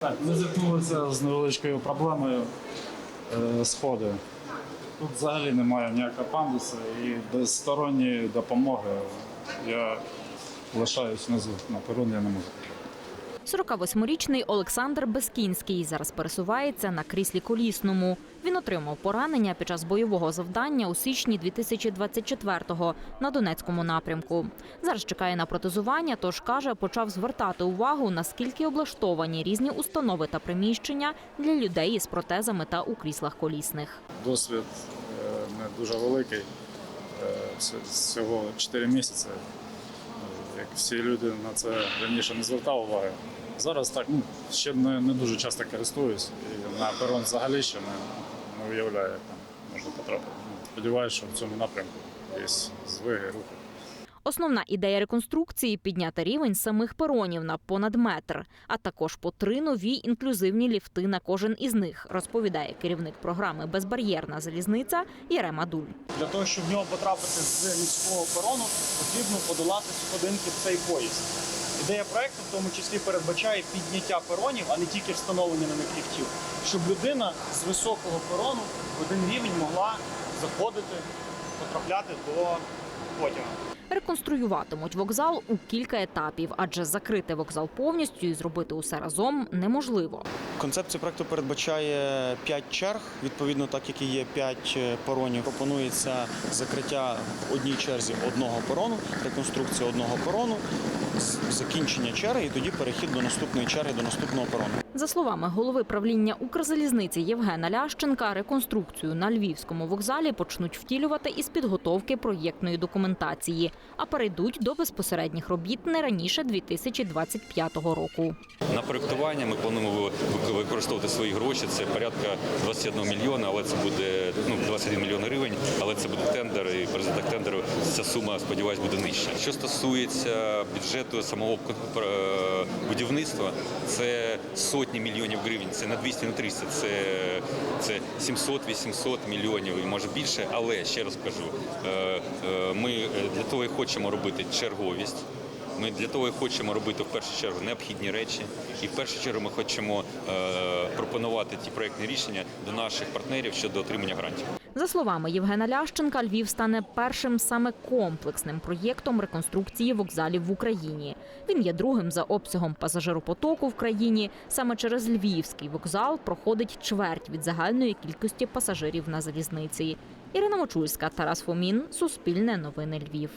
Так, ми зіткнулися з невеличкою проблемою е, сходи. Тут взагалі немає ніякого пандуса і без сторонньої допомоги я лишаюсь внизу. На перун я не можу. 48-річний Олександр Безкінський зараз пересувається на кріслі колісному. Він отримав поранення під час бойового завдання у січні 2024-го на Донецькому напрямку. Зараз чекає на протезування, тож каже, почав звертати увагу, наскільки облаштовані різні установи та приміщення для людей із протезами та у кріслах колісних. Досвід е, не дуже великий. Е, Всього 4 місяці. Як всі люди на це раніше не звертав уваги. Зараз так, ну, ще не, не дуже часто користуюсь. І на перон взагалі ще не, не уявляю, як там можна потрапити. Ну, Сподіваюся, що в цьому напрямку є звиги, рухи. Основна ідея реконструкції підняти рівень самих перонів на понад метр, а також по три нові інклюзивні ліфти на кожен із них, розповідає керівник програми Безбар'єрна залізниця Єрема Дуль. Для того, щоб в нього потрапити з міського перону, потрібно подолати сходинки в цей поїзд. Ідея проекту в тому числі передбачає підняття перонів, а не тільки встановлення на них ліфтів, щоб людина з високого перону в один рівень могла заходити, потрапляти до потяга. Реконструюватимуть вокзал у кілька етапів, адже закрити вокзал повністю і зробити усе разом неможливо. Концепція проекту передбачає 5 черг. Відповідно, так як і є 5 перонів, пропонується закриття в одній черзі одного перону, реконструкція одного перону, з- закінчення черги і тоді перехід до наступної черги, до наступного перону. За словами голови правління Укрзалізниці Євгена Лященка, реконструкцію на львівському вокзалі почнуть втілювати із підготовки проєктної документації, а перейдуть до безпосередніх робіт не раніше 2025 року. На проєктування ми плануємо використовувати свої гроші. Це порядка 21 мільйона, але це буде ну 21 мільйон гривень, але це буде тендер, і президент тендеру ця сума, сподіваюсь, буде нижча. Що стосується бюджету самого будівництва, це сотні мільйонів гривень. Це на 200, на 300, це, це 700-800 мільйонів і може більше. Але ще раз кажу, е, е, ми е, для того і хочемо робити черговість. Ми для того і хочемо робити в першу чергу необхідні речі, і в першу чергу ми хочемо е, пропонувати ті проектні рішення до наших партнерів щодо отримання грантів. За словами Євгена Лященка, Львів стане першим саме комплексним проєктом реконструкції вокзалів в Україні. Він є другим за обсягом пасажиропотоку в країні. Саме через Львівський вокзал проходить чверть від загальної кількості пасажирів на залізниці. Ірина Мочульська, Тарас Фомін, Суспільне новини Львів.